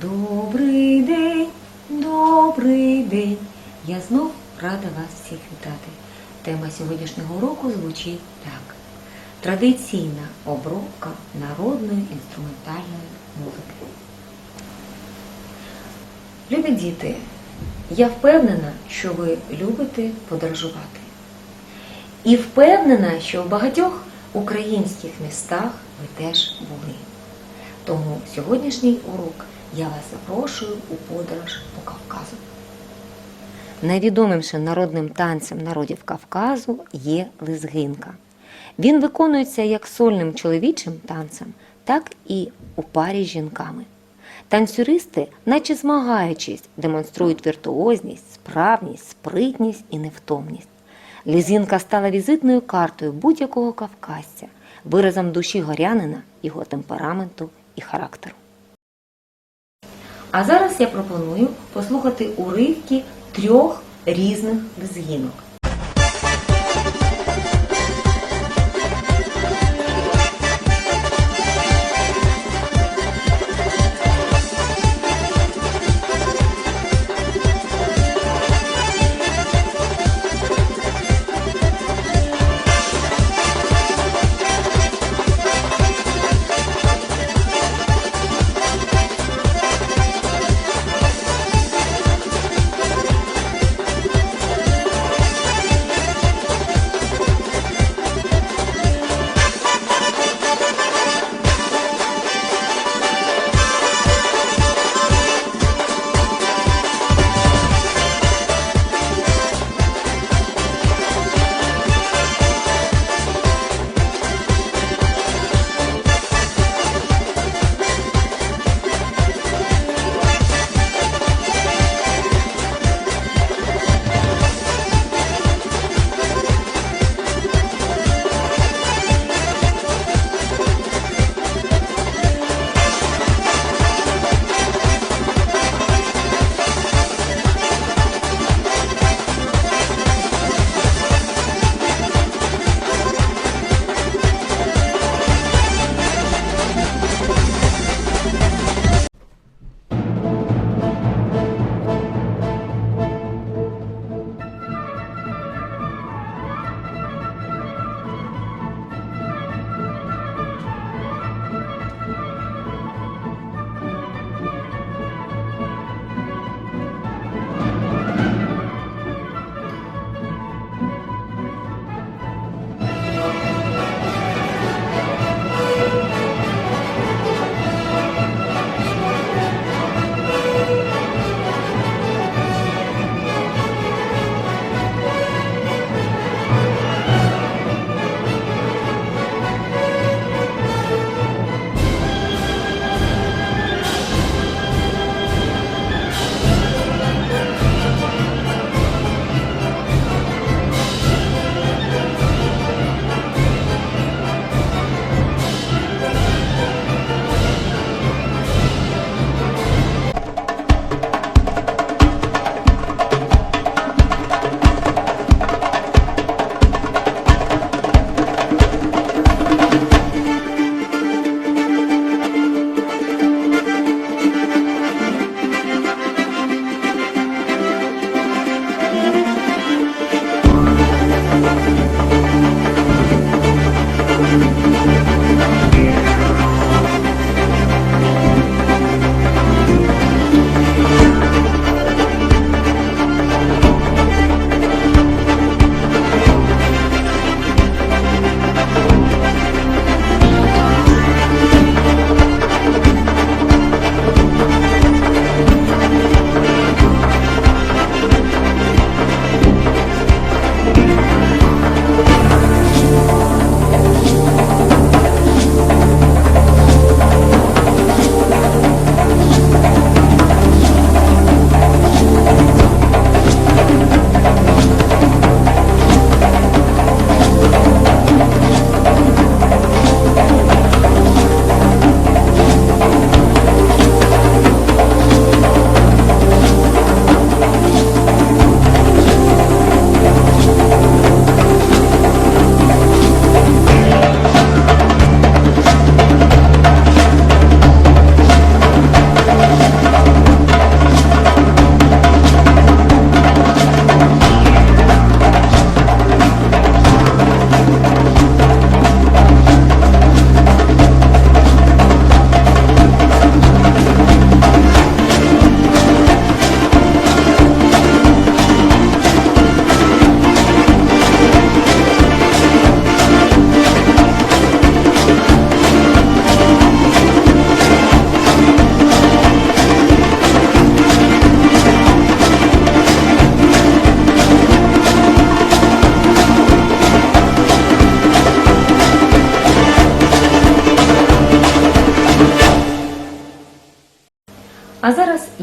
Добрий день, добрий день. Я знов рада вас всіх вітати. Тема сьогоднішнього уроку звучить так: традиційна обробка народної інструментальної музики. Любі діти, я впевнена, що ви любите подорожувати. І впевнена, що в багатьох українських містах ви теж були. Тому сьогоднішній урок я вас запрошую у подорож по Кавказу. Найвідомішим народним танцем народів Кавказу є лезгинка. Він виконується як сольним чоловічим танцем, так і у парі з жінками. Танцюристи, наче змагаючись, демонструють віртуозність, справність, спритність і невтомність. Лізинка стала візитною картою будь-якого кавказця, виразом душі горянина, його темпераменту і характеру. А зараз я пропоную послухати уривки трьох різних лезгінок.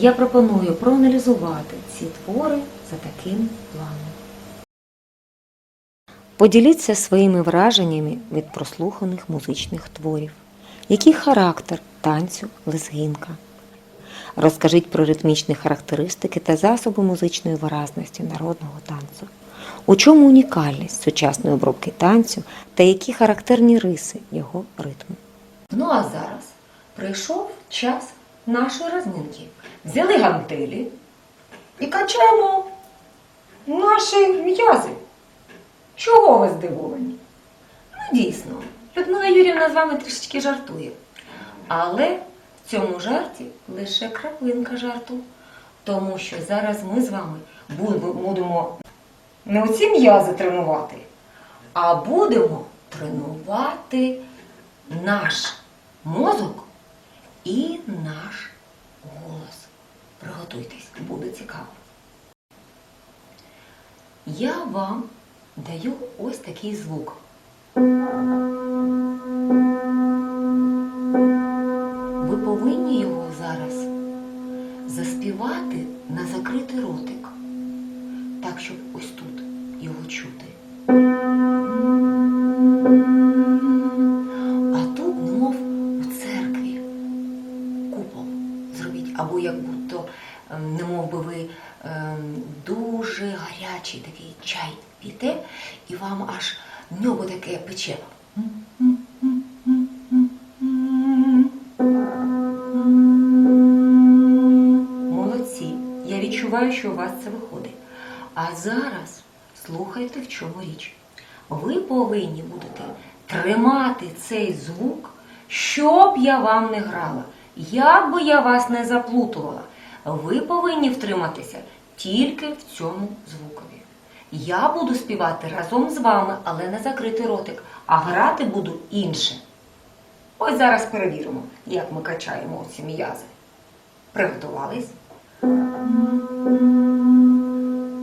Я пропоную проаналізувати ці твори за таким планом. Поділіться своїми враженнями від прослуханих музичних творів. Який характер танцю лезгинка? Розкажіть про ритмічні характеристики та засоби музичної виразності народного танцю. У чому унікальність сучасної обробки танцю та які характерні риси його ритму? Ну а зараз прийшов час нашої розминки. Взяли гантелі і качаємо наші м'язи. Чого ви здивовані? Ну, дійсно, Людмила Юрівна з вами трішечки жартує. Але в цьому жарті лише краплинка жарту. Тому що зараз ми з вами будемо не оці м'язи тренувати, а будемо тренувати наш мозок і наш голос. Приготуйтесь, буде цікаво. Я вам даю ось такий звук. Ви повинні його зараз заспівати на закритий ротик, так, щоб ось тут його чути. Або як будто, ем, немов би ви ем, дуже гарячий такий чай п'єте, і вам аж небо таке пече. Молодці. Я відчуваю, що у вас це виходить. А зараз слухайте, в чому річ. Ви повинні будете тримати цей звук, щоб я вам не грала, як би я вас не заплутувала. Ви повинні втриматися тільки в цьому звукові. Я буду співати разом з вами, але не закритий ротик, а грати буду інше. Ось зараз перевіримо, як ми качаємо ці м'язи. Приготувались?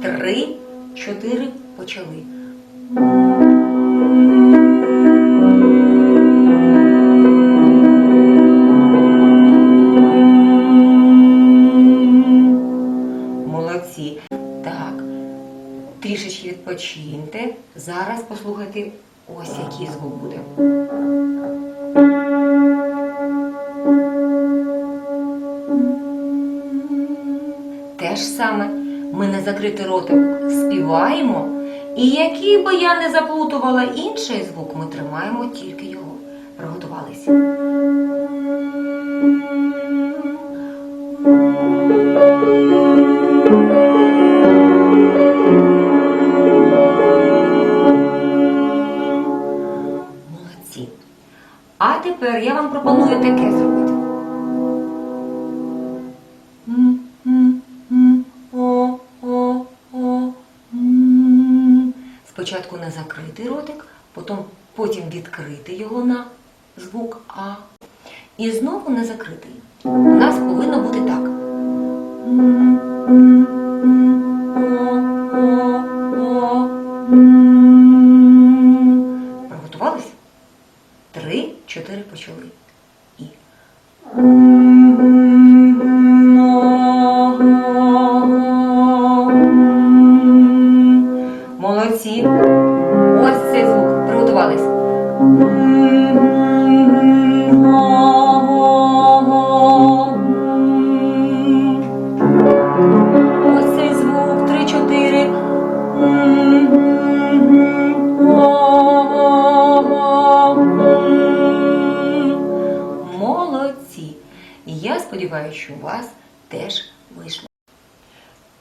Три, чотири, почали. Послухайте ось який звук буде. Те ж саме ми на закритий ротик співаємо, і який би я не заплутувала інший звук, ми тримаємо тільки його. Приготувалися. Тепер я вам пропоную таке зробити. Спочатку на закритий ротик, потім, потім відкрити його на звук А. І знову на закритий. У нас повинно бути так. Молодці. Я сподіваюся, що у вас теж вийшло.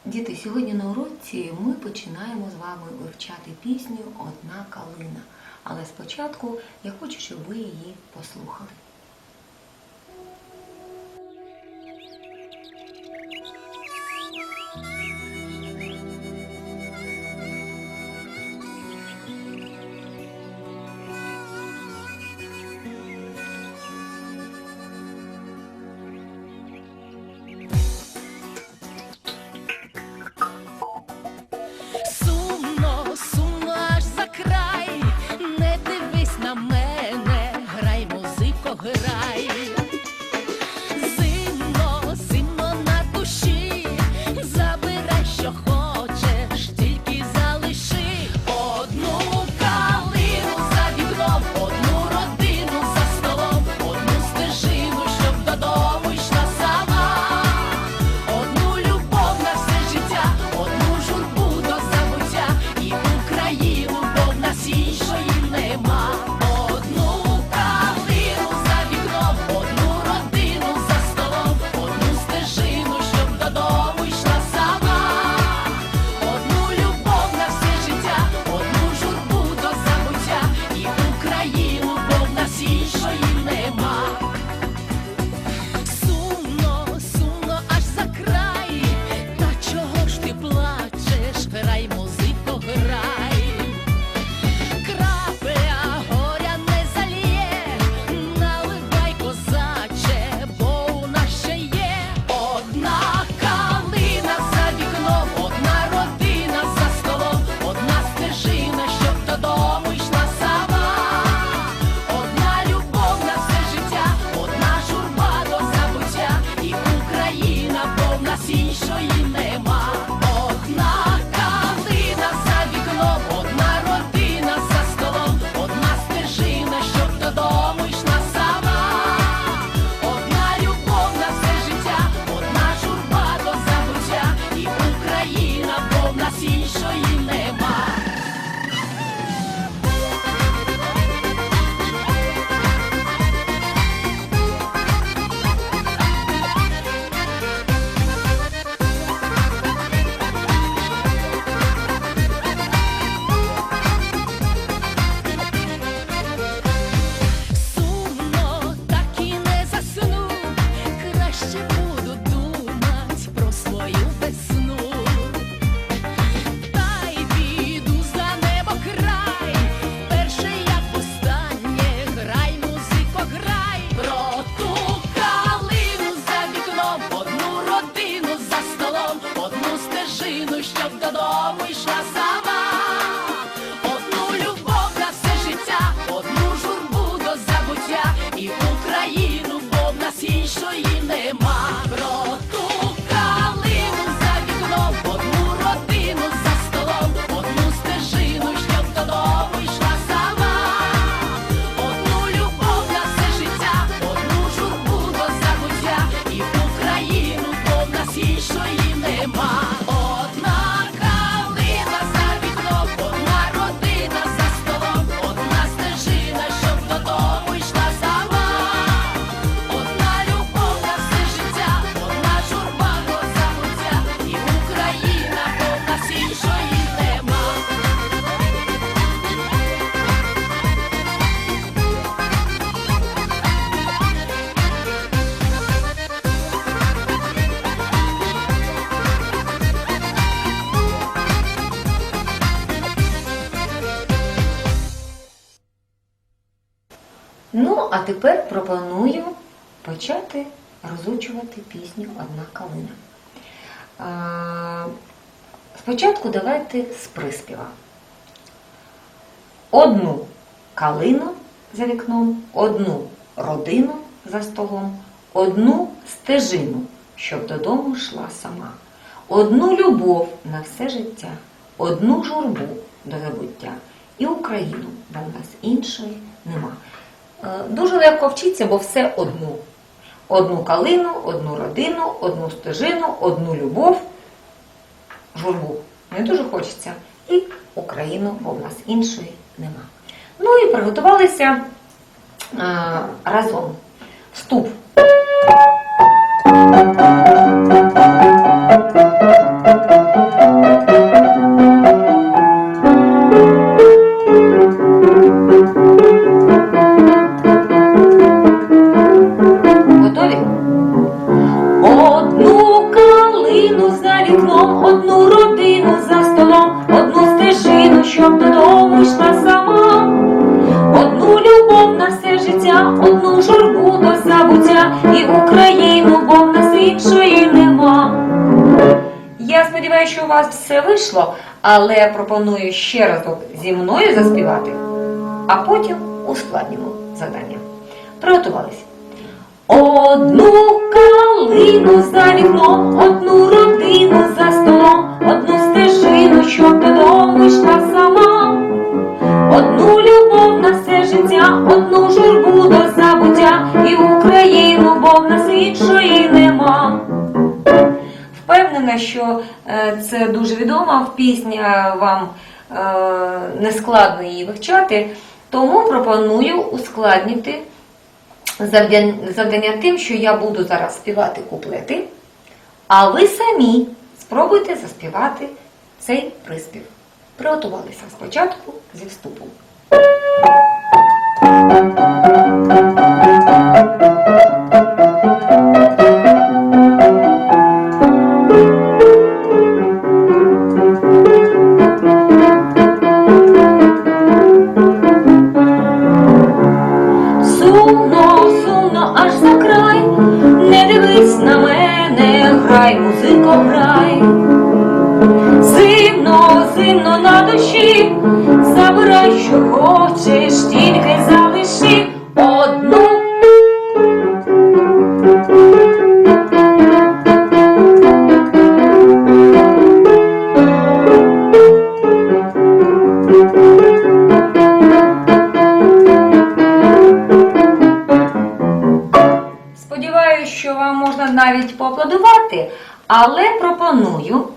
Діти, сьогодні на уроці ми починаємо з вами вивчати пісню Одна калина. Але спочатку я хочу, щоб ви її послухали. А тепер пропоную почати розучувати пісню Одна калина. Спочатку давайте з приспіва. Одну калину за вікном, одну родину за столом, одну стежину, щоб додому йшла сама, одну любов на все життя, одну журбу до забуття і Україну, бо в нас іншої нема. Е, Дуже легко вчитися, бо все одну. Одну калину, одну родину, одну стежину, одну любов, журбу. Не дуже хочеться. І Україну, бо в нас іншої нема. Ну і приготувалися е, разом. Вступ. Вийшло, але пропоную ще разок зі мною заспівати, а потім ускладнимо завдання. Приготувались. Одну калину за вікном, одну родину за столом, одну стежину, щоб додому йшла сама. Одну любов на все життя, одну журбу до забуття і Україну, бо в нас іншої нема. Впевнена, що дуже відома пісня, вам е, не складно її вивчати, тому пропоную ускладнити завдання тим, що я буду зараз співати куплети, а ви самі спробуйте заспівати цей приспів. Приготувалися спочатку зі вступу. Але пропоную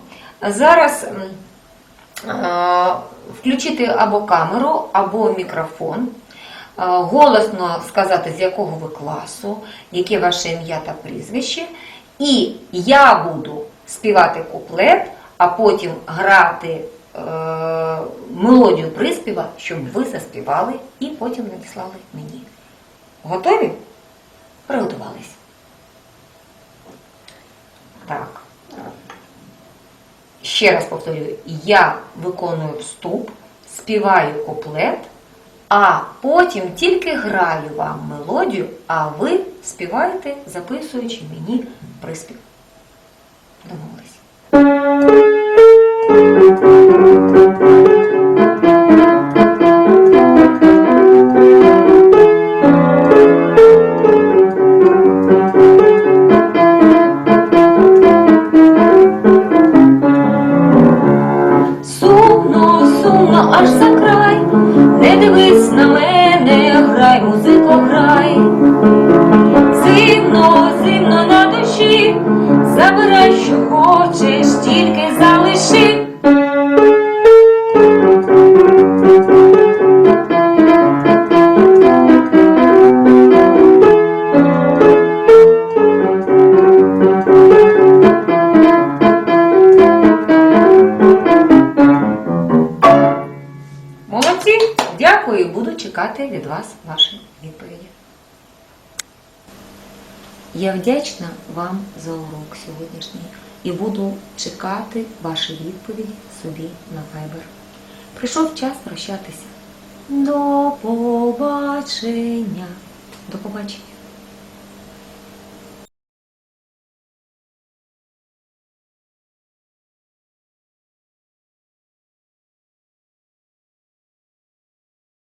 зараз е, включити або камеру, або мікрофон, е, голосно сказати, з якого ви класу, яке ваше ім'я та прізвище. І я буду співати куплет, а потім грати е, мелодію приспіва, щоб ви заспівали і потім надіслали мені. Готові? Приготувались. Так. Ще раз повторюю, я виконую вступ, співаю куплет, а потім тільки граю вам мелодію, а ви співаєте, записуючи мені приспів. Домовились. Чекати від вас ваші відповіді. Я вдячна вам за урок сьогоднішній і буду чекати ваші відповіді собі на Viber. Прийшов час прощатися. До побачення! До побачення.